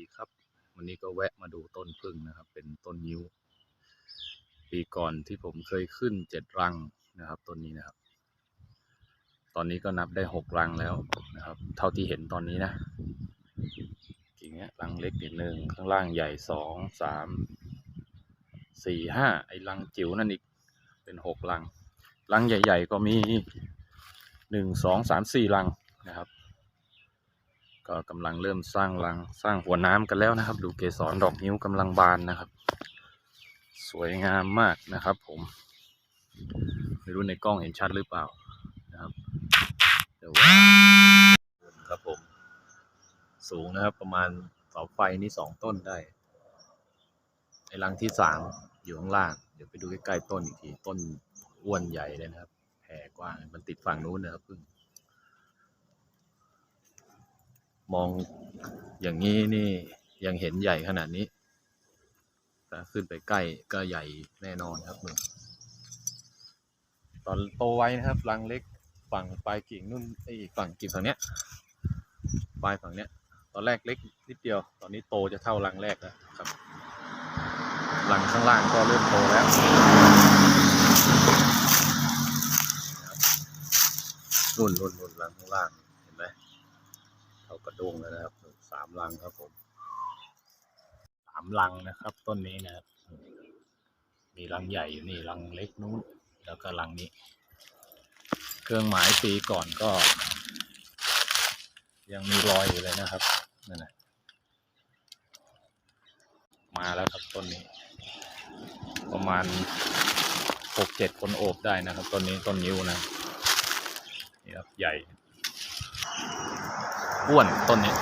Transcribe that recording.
ดีครับ วันนี้ก็แวะมาดูต้นพึ่งนะครับ เป็นต้นยิ้ว ปีก่อนที่ผมเคยขึ้นเจ็ดรังนะครับต้นนี้นะครับ ตอนนี้ก็นับได้หกรังแล้วนะครับ เท่าที่เห็นตอนนี้นะกิ่งเนี้ยรังเล็กนิดหนึ่งข้างล่างใหญ่สองสามสี่ห้าไอ้รังจิ๋วนั่นอีกเป็นหกรังรังใหญ่ ๆ ก็มีหนึ่งสองสามสี่รังนะครับ ก็กำลังเริ่มสร้างรังสร้างหัวน้ำกันแล้วนะครับ ดูเกสรดอกนิ้วกำลังบานนะครับ สวยงามมากนะครับ ผมไม่รู้ในกล้องเห็นชัดหรือเปล่านะครับแต่ว่าครับผมสูงนะครับ ประมาณเสาไฟนี่สองต้นได้ไอ้รังที่สามอยู่ข้างล่าง เดี๋ยวไปดูใกล้ๆต้นอีกที ต้นอ้วนใหญ่เลยนะครับแผ่กว้างมันติดฝั่งนู้นนะครับพึ่ง มองอย่างนี้นี่ยังเห็นใหญ่ขนาดนี้แต่ขึ้นไปใกล้ก็ใหญ่แน่นอนครับนี่ตอนโตไว้นะครับรังเล็กฝั่งปลายกิ่งนู่นไอ้ฝั่งกิ่งฝั่งเนี้ยปลายฝั่งเนี้ย ตอนแรกเล็กนิดเดียว ตอนนี้โตจะเท่ารังแรกแล้วครับรังข้างล่างก็เริ่มโตแล้วนุ่นนุ่นนุ่นรังข้างล่างเห็นไหม เท่ากระด้งแล้วนะครับสามลังครับผมสามลังนะครับ ต้นนี้นะครับ มีลังใหญ่อยู่นี่ลังเล็กนู้นแล้วก็ลังนี้ เครื่องหมายปีก่อนก็ ยังมีรอยอยู่เลยนะครับนั่นนะมาแล้วครับต้นนี้ ประมาณหกเจ็ดคนโอบได้นะครับต้นนี้ต้นนิ้วนะนี่ครับใหญ่ อ้วนต้นนี้